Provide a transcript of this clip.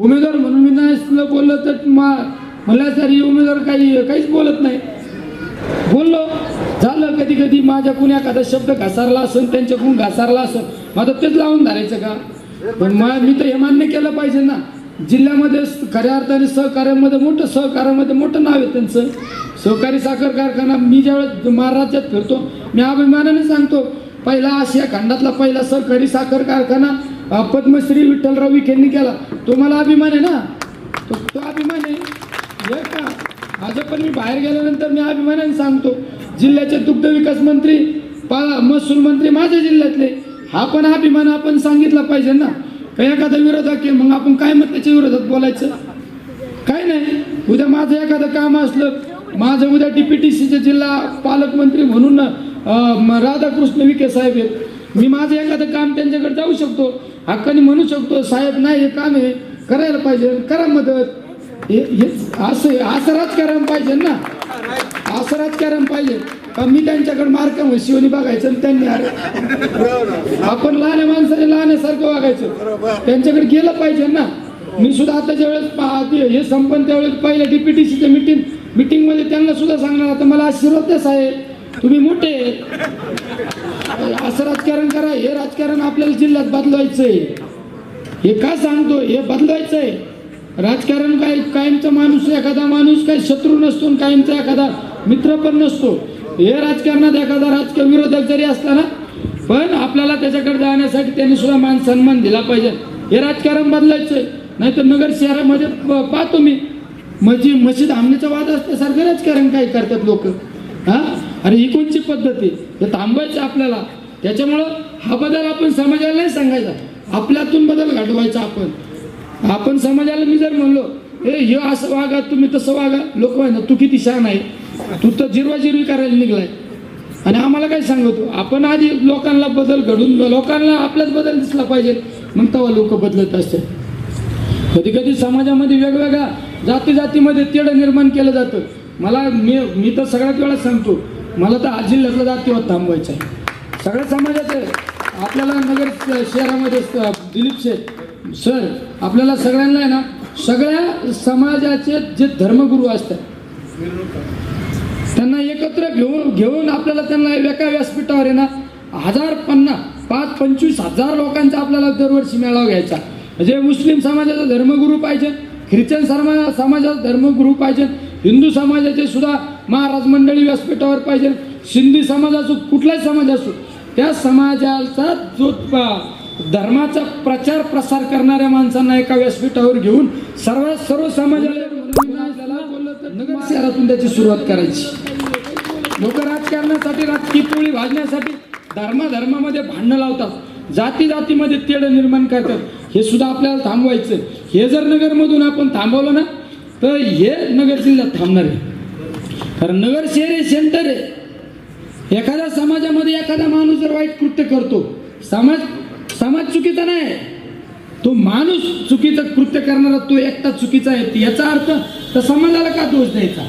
उमेदवार म्हणून मी नाही बोललं तर मा सर तरी उमेदवार काही काहीच बोलत नाही. बोललो. झालं कधी कधी माझ्या कुणी एखादा शब्द घसारला असेल त्यांच्याकडून घसारला असेल माझं तेच लावून धरायचं का? पण मी तर हे मान्य केलं पाहिजे ना. जिल्ह्यामध्ये खऱ्या अर्थाने सहकार्यामध्ये मोठं सहकार्यामध्ये मोठं नाव आहे त्यांचं. सहकारी साखर कारखाना मी ज्यावेळेस महाराष्ट्रात फिरतो मी अभिमानाने सांगतो पहिला आशिया खंडातला पहिला सहकारी साखर कारखाना पद्मश्री विठ्ठलराव विखेंनी केला. तो मला अभिमान आहे ना. तो तो अभिमान आहे. का? माझं पण मी बाहेर गेल्यानंतर मी अभिमानाने सांगतो. जिल्ह्याचे दुग्ध विकास मंत्री पा महसूल मंत्री माझ्या जिल्ह्यातले हा पण अभिमान आपण सांगितला पाहिजे ना. काही एखादा विरोधक आहे मग आपण काय मग त्याच्या विरोधात बोलायचं? काय नाही. उद्या माझं एखादं काम असलं माझं उद्या डीपीटीसीचे जिल्हा पालकमंत्री म्हणून राधाकृष्ण विखे साहेब आहेत. मी माझं एखादं काम त्यांच्याकडे जाऊ शकतो. हक्काने म्हणू शकतो साहेब नाही हे काम आहे. करायला पाहिजे करा मदत. हे असं असं राजकारण पाहिजे ना. असं राजकारण पाहिजे. का मी त्यांच्याकडे मार्क शिवनी बघायचं आणि त्यांनी आपण लहान माणसाने लहानसारखं वागायचं. त्यांच्याकडे गेलं पाहिजे ना. मी सुद्धा आता ज्यावेळेस पा- हे संपन त्यावेळेस पहिल्या डीपीटीसीच्या मिटिंग मिटिंगमध्ये त्यांना सुद्धा सांगणार आता मला आशीर्वाद साहेब. तुम्ही मोठे असं राजकारण करा हे राजकारण आपल्याला जिल्ह्यात बदलवायचंय. हे का सांगतो हे बदलायचंय राजकारण काय कायमचा माणूस एखादा माणूस काय शत्रू नसतो कायमचा एखादा मित्र पण नसतो. हे राजकारणात एखादा राजकीय विरोधक जरी असला ना पण आपल्याला त्याच्याकडे जाण्यासाठी त्यांनी सुद्धा मान सन्मान दिला पाहिजे. हे राजकारण बदलायचंय. नाही तर नगर शहरामध्ये पाहतो मी. मस्जिद मस्जिद आमण्याचा वाद असल्यासारखं राजकारण काय करतात लोक? हा? आणि ही कोणची पद्धत? आहे हे थांबायचं आपल्याला. त्याच्यामुळं हा बदल आपण समाजाला नाही सांगायचा. आपल्यातून बदल घडवायचा आपण. आपण समाजाला मी जर म्हणलो ए हे असं वागा तुम्ही तसं वागा. लोक म्हणतात तू किती शान आहे. तू तर जिरवाजिरवी करायला निघलाय. आणि आम्हाला काय सांगतो? आपण आधी लोकांना बदल घडून लोकांना आपल्यात बदल दिसला पाहिजे. मग तेव्हा लोक बदलत असतात. कधी कधी समाजामध्ये वेगवेगळ्या जाती जातीमध्ये तेढ निर्माण केलं जातं. मला मी मी तर सगळ्यात वेळा सांगतो मला तर आज जात जातीवाद थांबवायचं आहे. सगळ्या समाजाचं आपल्याला नगर शहरामध्ये दिलीप शेठ सर आपल्याला सगळ्यांना आहे ना सगळ्या समाजाचे जे धर्मगुरू असतात त्यांना एकत्र घेऊन घेऊन आपल्याला त्यांना एका व्यासपीठावर आहे ना हजार पन्नास पाच पंचवीस हजार लोकांचा आपल्याला दरवर्षी मेळावा घ्यायचा. म्हणजे मुस्लिम समाजाचा धर्मगुरू पाहिजे ख्रिश्चन समाजा समाजाचा धर्मगुरू पाहिजे हिंदू समाजाचे सुद्धा महाराज मंडळी व्यासपीठावर पाहिजे. सिंधी समाज असो कुठलाही समाज असो त्या समाजाचा जो धर्माचा प्रचार प्रसार करणाऱ्या माणसांना एका व्यासपीठावर घेऊन सर्व सर्व समाजाला शहरातून त्याची सुरुवात करायची. लोक राजकारणासाठी राजकीय पोळी भाजण्यासाठी धर्माधर्मामध्ये भांडणं लावतात. जाती जातीमध्ये तेढ निर्माण करतात. हे सुद्धा आपल्याला थांबवायचं हे जर नगरमधून आपण थांबवलं ना तर हे नगर जिल्ह्यात थांबणार आहे. कारण नगर शहर हे सेंटर आहे. एखाद्या समाजामध्ये एखादा माणूस जर वाईट कृत्य करतो समाज समाज चुकीचा नाही. तो माणूस चुकीचं कृत्य करणारा तो एकटा चुकीचा आहे. याचा अर्थ तर समाजाला का दोष द्यायचा?